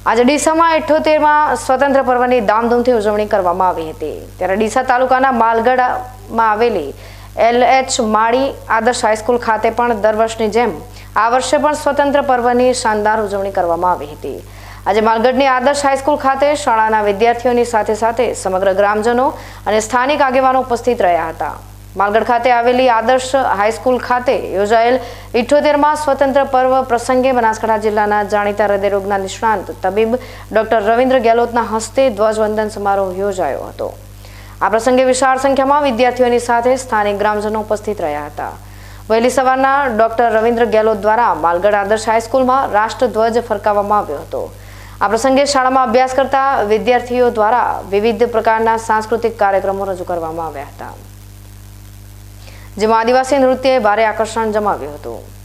આજે ડીસામાં અઠ્યોતેરમાં સ્વતંત્ર પર્વની ધામધૂમથી ઉજવણી કરવામાં આવી હતી. ત્યારે ડીસા તાલુકાના માલગઢમાં આવેલી એલ એચ માળી આદર્શ હાઈસ્કૂલ ખાતે પણ દર વર્ષની જેમ આ વર્ષે પણ સ્વતંત્ર પર્વની શાનદાર ઉજવણી કરવામાં આવી હતી. આજે માલગઢની આદર્શ હાઈસ્કૂલ ખાતે શાળાના વિદ્યાર્થીઓની સાથે સાથે સમગ્ર ગ્રામજનો અને સ્થાનિક આગેવાનો ઉપસ્થિત રહ્યા હતા. માલગઢ ખાતે આવેલી આદર્શ હાઈસ્કૂલ ખાતે યોજાયેલ ઇઠ્ઠોતેરમાં સ્વતંત્ર પર્વ પ્રસંગે બનાસકાંઠા જિલ્લાના જાણીતા હૃદયરોગના નિષ્ણાંત તબીબ ડોક્ટર રવિન્દ્ર ગેહલોતના હસ્તે ધ્વજવંદન સમારોહ યોજાયો હતો. આ પ્રસંગે વિશાળ સંખ્યામાં વિદ્યાર્થીઓની સાથે સ્થાનિક ગ્રામજનો ઉપસ્થિત રહ્યા હતા. વહેલી સવારના ડોક્ટર રવિન્દ્ર ગેહલોત દ્વારા માલગઢ આદર્શ હાઈસ્કૂલમાં રાષ્ટ્રધ્વજ ફરકાવવામાં આવ્યો હતો. આ પ્રસંગે શાળામાં અભ્યાસ કરતા વિદ્યાર્થીઓ દ્વારા વિવિધ પ્રકારના સાંસ્કૃતિક કાર્યક્રમો રજૂ કરવામાં આવ્યા હતા. જેમાં આદિવાસી નૃત્યએ ભારે આકર્ષણ જમાવ્યું હતું.